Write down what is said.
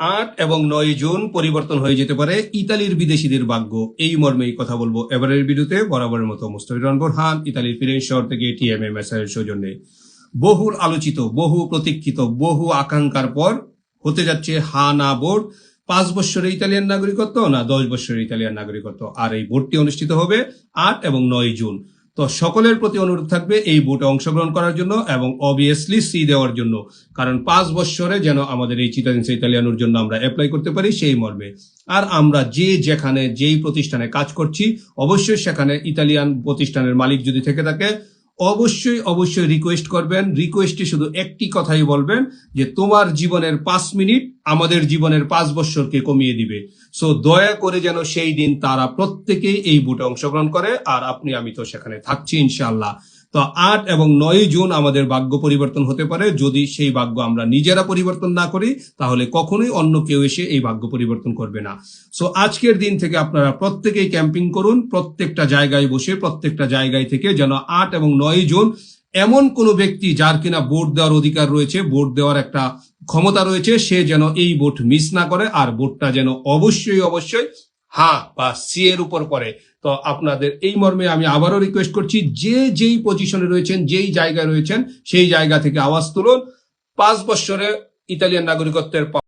আট এবং নয় জুন পরিবর্তন হয়ে যেতে পারে ইতালির বিদেশিদের ভাগ্য। এই মর্মেই কথা বলব এবারের ভিডিওতে। বরাবরের মতো মুস্তাফির বোরহান ইতালির ফিরেন শহর থেকে টিএমএ মেসারের সৌজন্যে। বহুল আলোচিত, বহু প্রতীক্ষিত, বহু আকাঙ্ক্ষার পর হতে যাচ্ছে হা না বোর্ড। পাঁচ বছরের ইতালিয়ান নাগরিকত্ব না দশ বছরের ইতালিয়ান নাগরিকত্ব? আর এই ভোটটি অনুষ্ঠিত হবে আট এবং নয় জুন। তো সকলের প্রতি অনুরোধ থাকবে এই ভোটে অংশগ্রহণ করার জন্য এবং অবভিয়াসলি সি দেওয়ার জন্য। কারণ পাঁচ বছরে যেন আমাদের এই চিটাদেন্স ইতালিয়ানোর জন্য আমরা অ্যাপ্লাই করতে পারি, সেই মর্মে। আর আমরা যে যেখানে, যেই প্রতিষ্ঠানে কাজ করছি, অবশ্যই সেখানে ইতালিয়ান প্রতিষ্ঠানের মালিক যদি থেকে থাকে অবশ্যই অবশ্যই রিকোয়েস্ট করবেন। রিকোয়েস্টে শুধু একটি কথাই বলবেন যে, তোমার জীবনের পাঁচ মিনিট আমাদের জীবনের পাঁচ বছরকে কমিয়ে দিবে। সো দয়া করে যেন সেই দিন তারা প্রত্যেকেই এই বুটে অংশগ্রহণ করে। আর আপনি, আমি তো সেখানে থাকছি ইনশাআল্লাহ। তো আট এবং নয় জুন আমাদের ভাগ্য পরিবর্তন হতে পারে। যদি সেই ভাগ্য আমরা নিজেরা পরিবর্তন না করি, তাহলে কখনোই অন্য কেউ এসে এই ভাগ্য পরিবর্তন করবে না। সো আজকের দিন থেকে আপনারা প্রত্যেকেই ক্যাম্পিং করুন, প্রত্যেকটা জায়গায় বসে, প্রত্যেকটা জায়গায় থেকে যেন আট এবং নয় জুন এমন কোনো ব্যক্তি যার কিনা ভোট দেওয়ার অধিকার রয়েছে, ভোট দেওয়ার একটা ক্ষমতা রয়েছে, সে যেন এই ভোট মিস না করে, আর ভোটটা যেন অবশ্যই অবশ্যই হ্যাঁ বা সি এর উপর করে। তো আপনাদের এই মর্মে আমি আবারও রিকোয়েস্ট করছি, যে যেই পজিশনে রয়েছেন, যেই জায়গায় রয়েছেন, সেই জায়গা থেকে আওয়াজ তুলুন। পাঁচ বছরে ইতালিয়ান নাগরিকত্বের